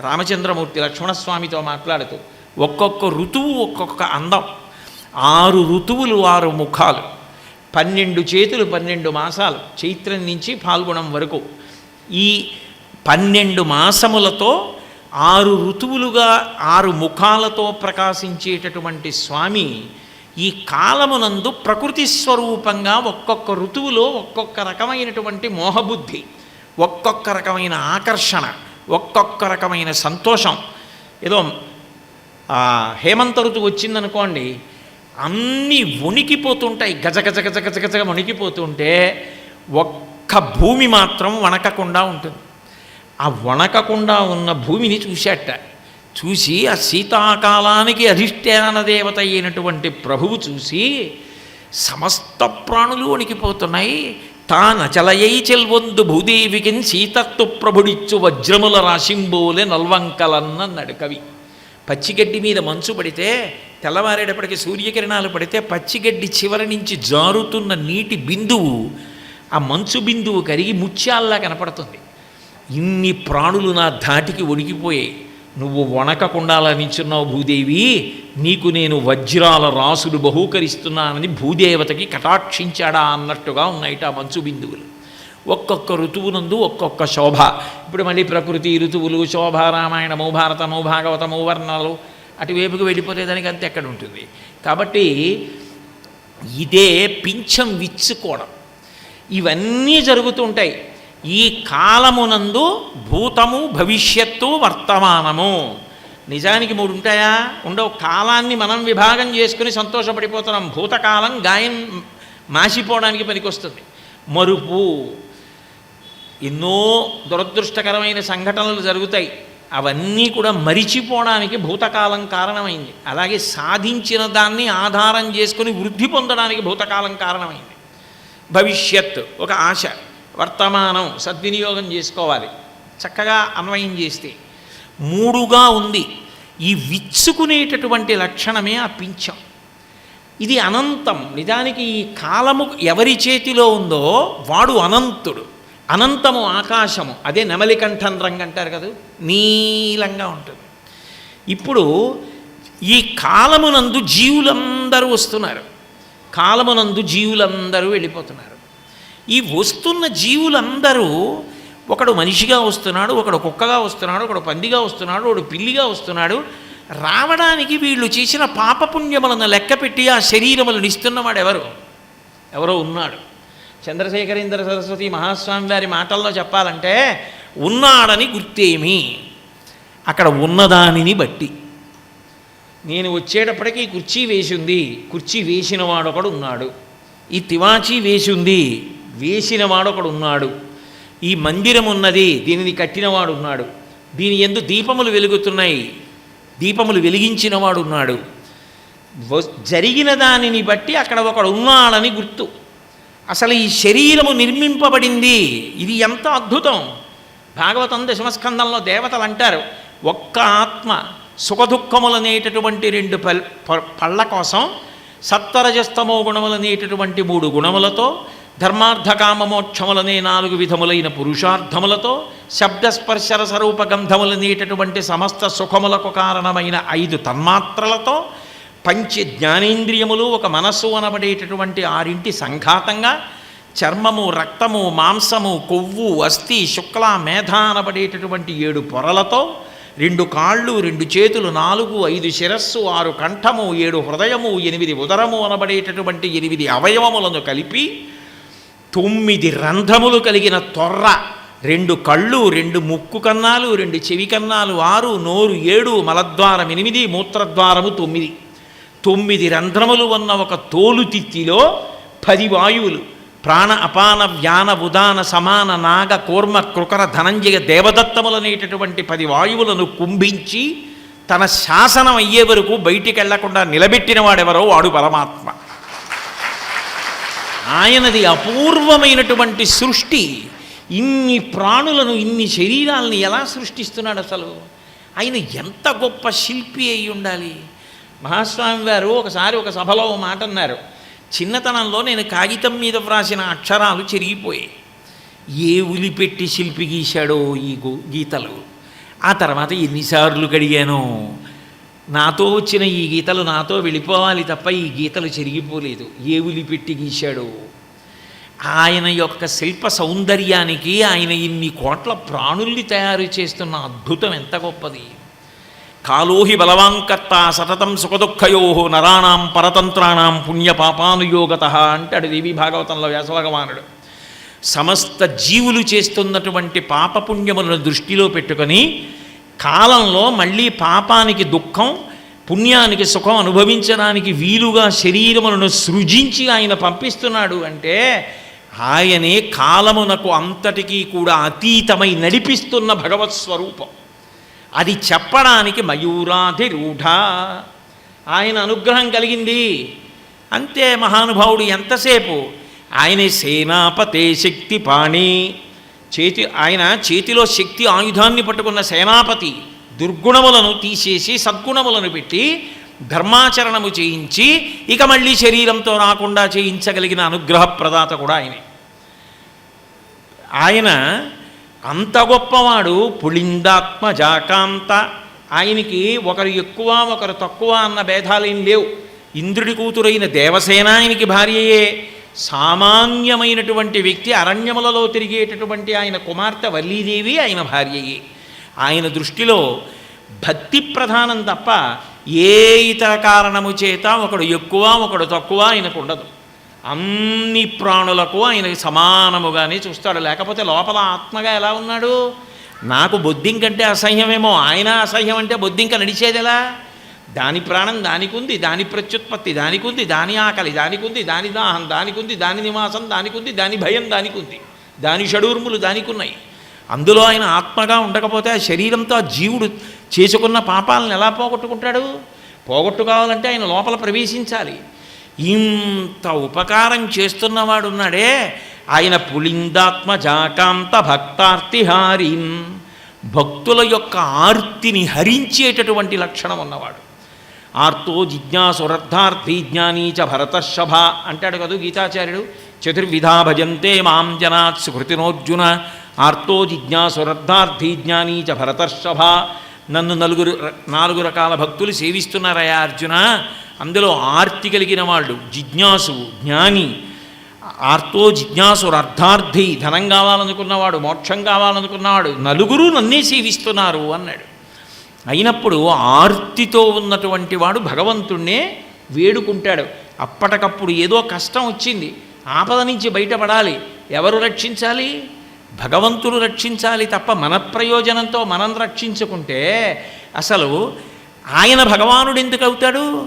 రామచంద్రమూర్తి లక్ష్మణస్వామితో మాట్లాడుతూ ఒక్కొక్క ఋతువు ఒక్కొక్క అందం. ఆరు ఋతువులు ఆరు ముఖాలు. పన్నెండు చేతులు పన్నెండు మాసాలు. చైత్రం నుంచి పాల్గొనం వరకు. ఈ పన్నెండు మాసములతో ఆరు ఋతువులుగా ఆరు ముఖాలతో ప్రకాశించేటటువంటి స్వామి ఈ కాలమునందు ప్రకృతి స్వరూపంగా ఒక్కొక్క ఋతువులో ఒక్కొక్క రకమైనటువంటి మోహబుద్ధి ఒక్కొక్క రకమైన ఆకర్షణ ఒక్కొక్క రకమైన సంతోషం. ఏదో హేమంత ఋతువు వచ్చిందనుకోండి అన్నీ వణికిపోతుంటాయి. గజ గజ గజ గజ గజగా వణికిపోతుంటే ఒక్క భూమి మాత్రం వణకకుండా ఉంటుంది. ఆ వణకకుండా ఉన్న భూమిని చూశాట చూసి ఆ శీతాకాలానికి అధిష్టాన దేవత అయినటువంటి ప్రభువు చూసి సమస్త ప్రాణులు వణికిపోతున్నాయి. తానచలయై చెల్వొందు భూదేవికిన్ సీతత్వ ప్రభుడిచ్చు వజ్రముల రాశింబోలే నల్వంకలన్నన్నాడు కవి పచ్చిగడ్డి మీద మంచు పడితే తెల్లవారేటప్పటికి సూర్యకిరణాలు పడితే పచ్చిగడ్డి చివరి నుంచి జారుతున్న నీటి బిందువు ఆ మంచు బిందువు కరిగి ముత్యాల్లా కనపడుతుంది. ఇన్ని ప్రాణులు నా ధాటికి ఒడిగిపోయాయి నువ్వు వణకకుండా అలా నించున్నావు భూదేవి నీకు నేను వజ్రాల రాసులు బహూకరిస్తున్నానని భూదేవతకి కటాక్షించాడా అన్నట్టుగా ఉన్నాయిట ఆ మంచు బిందువులు. ఒక్కొక్క ఋతువునందు ఒక్కొక్క శోభ. ఇప్పుడు మళ్ళీ ప్రకృతి ఋతువులు శోభ రామాయణము భారతము భాగవతము వర్ణాలు అటువైపుకి వెళ్ళిపోతే దానికి అంత ఎక్కడ ఉంటుంది? కాబట్టి ఇదే పింఛం విచ్చుకోవడం. ఇవన్నీ జరుగుతుంటాయి ఈ కాలమునందు భూతము భవిష్యత్తు వర్తమానము. నిజానికి మూడు ఉంటాయా? ఉండవు. కాలాన్ని మనం విభాగం చేసుకుని సంతోషపడిపోతున్నాం. భూతకాలం గాయం మాసిపోవడానికి పనికొస్తుంది. మరుపు. ఎన్నో దురదృష్టకరమైన సంఘటనలు జరుగుతాయి. అవన్నీ కూడా మరిచిపోవడానికి భూతకాలం కారణమైంది. అలాగే సాధించిన దాన్ని ఆధారం చేసుకుని వృద్ధి పొందడానికి భూతకాలం కారణమైంది. భవిష్యత్ ఒక ఆశ. వర్తమానం సద్వినియోగం చేసుకోవాలి. చక్కగా అన్వయం చేస్తే. మూడుగా ఉంది. ఈ విచ్చుకునేటటువంటి లక్షణమే ఆ పింఛం. ఇది అనంతం. నిజానికి ఈ కాలము ఎవరి చేతిలో ఉందో వాడు అనంతుడు. అనంతము ఆకాశము. అదే నెమలికంఠం రంగు అంటారు కదా నీలంగా ఉంటుంది. ఇప్పుడు ఈ కాలమునందు జీవులందరూ వస్తున్నారు. కాలమునందు జీవులందరూ వెళ్ళిపోతున్నారు. ఈ వస్తున్న జీవులందరూ ఒకడు మనిషిగా వస్తున్నాడు ఒకడు కుక్కగా వస్తున్నాడు ఒకడు పందిగా వస్తున్నాడు ఒకడు పిల్లిగా వస్తున్నాడు. రావడానికి వీళ్ళు చేసిన పాపపుణ్యములను లెక్కపెట్టి ఆ శరీరములను ఇస్తున్నవాడు ఎవరు? ఎవరో ఉన్నాడు. చంద్రశేఖరేంద్ర సరస్వతి మహాస్వామి వారి మాటల్లో చెప్పాలంటే ఉన్నాడని గుర్తేమి? అక్కడ ఉన్నదానిని బట్టి. నేను వచ్చేటప్పటికీ కుర్చీ వేసింది కుర్చీ వేసిన వాడొకడు ఉన్నాడు. ఈ తివాచీ వేసింది వేసిన వాడొకడు ఉన్నాడు. ఈ మందిరం ఉన్నది దీనిని కట్టినవాడు ఉన్నాడు. దీని ఎందు దీపములు వెలుగుతున్నాయి. దీపములు వెలిగించినవాడు ఉన్నాడు. జరిగిన దానిని బట్టి అక్కడ ఒకడు ఉన్నాడని గుర్తు. అసలు ఈ శరీరము నిర్మింపబడింది. ఇది ఎంత అద్భుతం! భాగవతం దశమస్కందంలో దేవతలు అంటారు ఒక్క ఆత్మ సుఖదుఖములనేటటువంటి రెండు ప- పళ్ళ కోసం సత్వరజస్తమో గుణములనేటటువంటి మూడు గుణములతో ధర్మార్థకామమోక్షములనే నాలుగు విధములైన పురుషార్థములతో శబ్దస్పర్శర స్వరూప సమస్త సుఖములకు కారణమైన ఐదు తన్మాత్రలతో పంచ జ్ఞానేంద్రియములు ఒక మనస్సు అనబడేటటువంటి ఆరింటి సంఘాతంగా చర్మము రక్తము మాంసము కొవ్వు అస్థి శుక్ల మేధ అనబడేటటువంటి ఏడు పొరలతో రెండు కాళ్ళు రెండు చేతులు నాలుగు ఐదు శిరస్సు ఆరు కంఠము ఏడు హృదయము ఎనిమిది ఉదరము అనబడేటటువంటి ఎనిమిది అవయవములను కలిపి తొమ్మిది రంధ్రములు కలిగిన తొర్ర. రెండు కళ్ళు రెండు ముక్కు కన్నాలు రెండు చెవి కన్నాలు ఆరు నోరు ఏడు మలద్వారం ఎనిమిది మూత్రద్వారము తొమ్మిది. తొమ్మిది రంధ్రములు ఉన్న ఒక తోలుతిత్తిలో పది వాయువులు. ప్రాణ అపాన వ్యాన ఉదాన సమాన నాగ కూర్మ కృకర ధనంజయ దేవదత్తములనేటటువంటి పది వాయువులను కుంభించి తన శాసనం అయ్యే వరకు బయటికి వెళ్ళకుండా నిలబెట్టిన వాడెవరో వాడు పరమాత్మ. ఆయనది అపూర్వమైనటువంటి సృష్టి. ఇన్ని ప్రాణులను ఇన్ని శరీరాలను ఎలా సృష్టిస్తున్నాడు అసలు? ఆయన ఎంత గొప్ప శిల్పి అయి ఉండాలి? మహాస్వామి వారు ఒకసారి ఒక సభలో ఓ మాట అన్నారు. చిన్నతనంలో నేను కాగితం మీద వ్రాసిన అక్షరాలు చెరిగిపోయాయి. ఏ ఉలిపెట్టి శిల్పి గీశాడో ఈ గీతలు. ఆ తర్వాత ఎన్నిసార్లు కడిగానో నాతో వచ్చిన ఈ గీతలు నాతో వెళ్ళిపోవాలి తప్ప ఈ గీతలు చెరిగిపోలేదు. ఏ ఉలిపెట్టి గీశాడు? ఆయన యొక్క శిల్ప సౌందర్యానికి ఆయన ఇన్ని కోట్ల ప్రాణుల్ని తయారు చేస్తున్న అద్భుతం ఎంత గొప్పది. కాలోహి బలవాంకర్త సతతం సుఖదుఃఖయో నరాణం పరతంత్రాణం పుణ్యపాపానుయోగత అంటాడు దేవి భాగవతంలో వ్యాసభగవానుడు. సమస్త జీవులు చేస్తున్నటువంటి పాపపుణ్యములను దృష్టిలో పెట్టుకొని కాలంలో మళ్ళీ పాపానికి దుఃఖం పుణ్యానికి సుఖం అనుభవించడానికి వీలుగా శరీరములను సృజించి ఆయన పంపిస్తున్నాడు అంటే ఆయనే కాలమునకు అంతటికీ కూడా అతీతమై నడిపిస్తున్న భగవత్ స్వరూపం. అది చెప్పడానికి మయూరాధి రూఢ. ఆయన అనుగ్రహం కలిగింది. అంతే మహానుభావుడు ఎంతసేపు? ఆయన సేనాపతే శక్తి పాణి చేతి ఆయన చేతిలో శక్తి ఆయుధాన్ని పట్టుకున్న సేనాపతి దుర్గుణములను తీసేసి సద్గుణములను పెట్టి ధర్మాచరణము చేయించి ఇక మళ్ళీ శరీరంతో రాకుండా చేయించగలిగిన అనుగ్రహ ప్రదాత కూడా ఆయనే. ఆయన అంత గొప్పవాడు పుళిందాత్మ జాకాంత. ఆయనకి ఒకరు ఎక్కువ ఒకరు తక్కువ అన్న భేదాలేం లేవు. ఇంద్రుడి కూతురైన దేవసేన ఆయనకి భార్యయే. సామాన్యమైనటువంటి వ్యక్తి అరణ్యములలో తిరిగేటటువంటి ఆయన కుమార్తె వల్లీదేవి ఆయన భార్యయే. ఆయన దృష్టిలో భక్తి ప్రధానం తప్ప ఏ ఇతర కారణము చేత ఒకడు ఎక్కువ ఒకడు తక్కువ ఆయనకు ఉండదు. అన్ని ప్రాణులకు ఆయనకి సమానముగానే చూస్తాడు. లేకపోతే లోపల ఆత్మగా ఎలా ఉన్నాడు? నాకు బొద్దింకంటే అసహ్యమేమో. ఆయన అసహ్యం అంటే బొద్దింక నడిచేది ఎలా దాని ప్రాణం దానికి ఉంది దాని ప్రత్యుత్పత్తి దానికి ఉంది దాని ఆకలి దానికి ఉంది దాని దాహం దానికి ఉంది దాని నివాసం దానికి ఉంది దాని భయం దానికి ఉంది దాని షడూర్ములు దానికి ఉన్నాయి. అందులో ఆయన ఆత్మగా ఉండకపోతే ఆ శరీరంతో ఆ జీవుడు చేసుకున్న పాపాలను ఎలా పోగొట్టుకుంటాడు? పోగొట్టుకోవాలంటే ఆయన లోపల ప్రవేశించాలి. ఇంత ఉపకారం చేస్తున్నవాడు ఉన్నాడే ఆయన పులిందాత్మ జాకాంత భక్తార్తిహారీన్ భక్తుల యొక్క ఆర్తిని హరించేటటువంటి లక్షణం ఉన్నవాడు. ఆర్తో జిజ్ఞాసురర్థార్థి జ్ఞానీ చ భరతశభ అంటాడు కదూ గీతాచార్యుడు. చతుర్విధా భజంతే మాం జనాత్ సుకృతినోర్జున ఆర్తో జిజ్ఞాసురర్థార్థి జ్ఞానీ చ భరతర్షభ నన్ను నలుగురు నాలుగు రకాల భక్తులు సేవిస్తున్నారయా అర్జున. అందులో ఆర్తి కలిగిన వాళ్ళు జిజ్ఞాసు జ్ఞాని. ఆర్తో జిజ్ఞాసురు అర్థార్థి ధనం కావాలనుకున్నవాడు మోక్షం కావాలనుకున్నవాడు నలుగురు నన్నే సేవిస్తున్నారు అన్నాడు. అయినప్పుడు ఆర్తితో ఉన్నటువంటి వాడు భగవంతుణ్ణే వేడుకుంటాడు. అప్పటికప్పుడు ఏదో కష్టం వచ్చింది. ఆపద నుంచి బయటపడాలి. ఎవరు రక్షించాలి? భగవంతుడు రక్షించాలి తప్ప మన ప్రయోజనంతో మనం రక్షించుకుంటే అసలు ఆయన భగవానుడు ఎందుకు అవుతాడు?